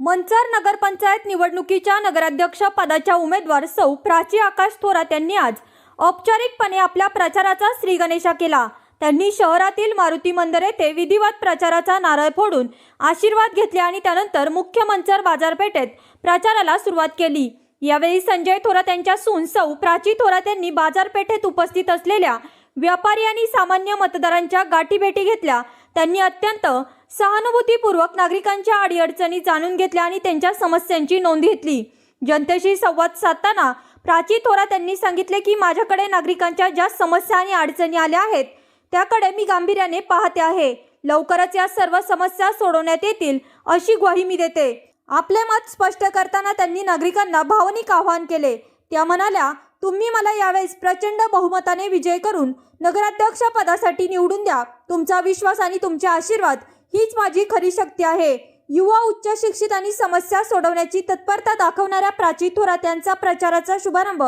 मंचर नगरपंचायत निवडणुकीच्या नगराध्यक्ष पदाच्या उमेदवार सौ प्राची आकाश थोरात यांनी आज औपचारिकपणे आपल्या प्रचाराचा श्रीगणेशा केला. त्यांनी शहरातील मारुती मंदिर येथे विधिवत प्रचाराचा नारळ फोडून आशीर्वाद घेतले आणि त्यानंतर मुख्य मंचर बाजारपेठेत प्रचाराला सुरुवात केली. यावेळी संजय थोरात यांच्या सून सौ प्राची थोरात यांनी बाजारपेठेत उपस्थित असलेल्या व्यापारी आणि सामान्य मतदारांच्या गाठीभेटी घेतल्या. त्यांनी अत्यंत सहानुभूतीपूर्वक नागरिकांच्या अडीअडचणी जाणून घेतल्या आणि त्यांच्या समस्यांची नोंद घेतली. जनतेशी संवाद साधताना प्राची थोरात यांनी सांगितले की माझ्याकडे नागरिकांच्या ज्या समस्या आणि अडचणी आल्या आहेत त्याकडे मी गांभीर्याने पाहते आहे. लवकरच या सर्व समस्या सोडवण्यात येतील अशी ग्वाही मी देते. आपले मत स्पष्ट करताना त्यांनी नागरिकांना भावनिक आवाहन केले. त्या म्हणाल्या तुम्ही मला यावेळेस प्रचंड बहुमताने विजय करून नगराध्यक्ष पदासाठी निवडून द्या. तुमचा विश्वास आणि तुमचे आशीर्वाद हीच माझी खरी शक्ती आहे. युवा उच्च शिक्षित आणि समस्या सोडवण्याची तत्परता दाखवणाऱ्या प्राची थोरात यांचा प्रचाराचा शुभारंभ.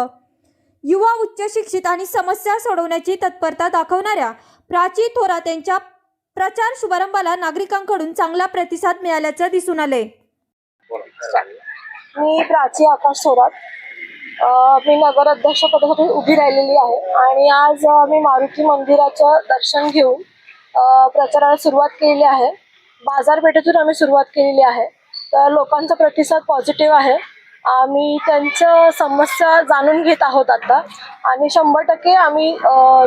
युवा उच्च शिक्षित आणि समस्या सोडवण्याची तत्परता दाखवणाऱ्या प्राची थोरात यांच्या प्रचार शुभारंभाला नागरिकांकडून चांगला प्रतिसाद मिळाल्याचं दिसून आले मी प्राची आकाश थोरात. मी नगर अध्यक्षपदासाठी उभी राहिलेली आहे आणि आज मी मारुती मंदिराचं दर्शन घेऊन प्रचाराला सुरुवात केलेली आहे. बाजारपेठेतून आम्ही सुरुवात केलेली आहे. तर लोकांचा प्रतिसाद पॉझिटिव्ह आहे. आम्ही त्यांचं समस्या जाणून घेत आहोत आता. आणि शंभर टक्के आम्ही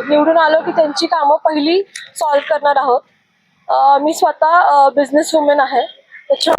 निवडून आलो की त्यांची कामं पहिली सॉल्व्ह करणार आहोत. मी स्वतः बिझनेस वुमेन आहे. त्याच्या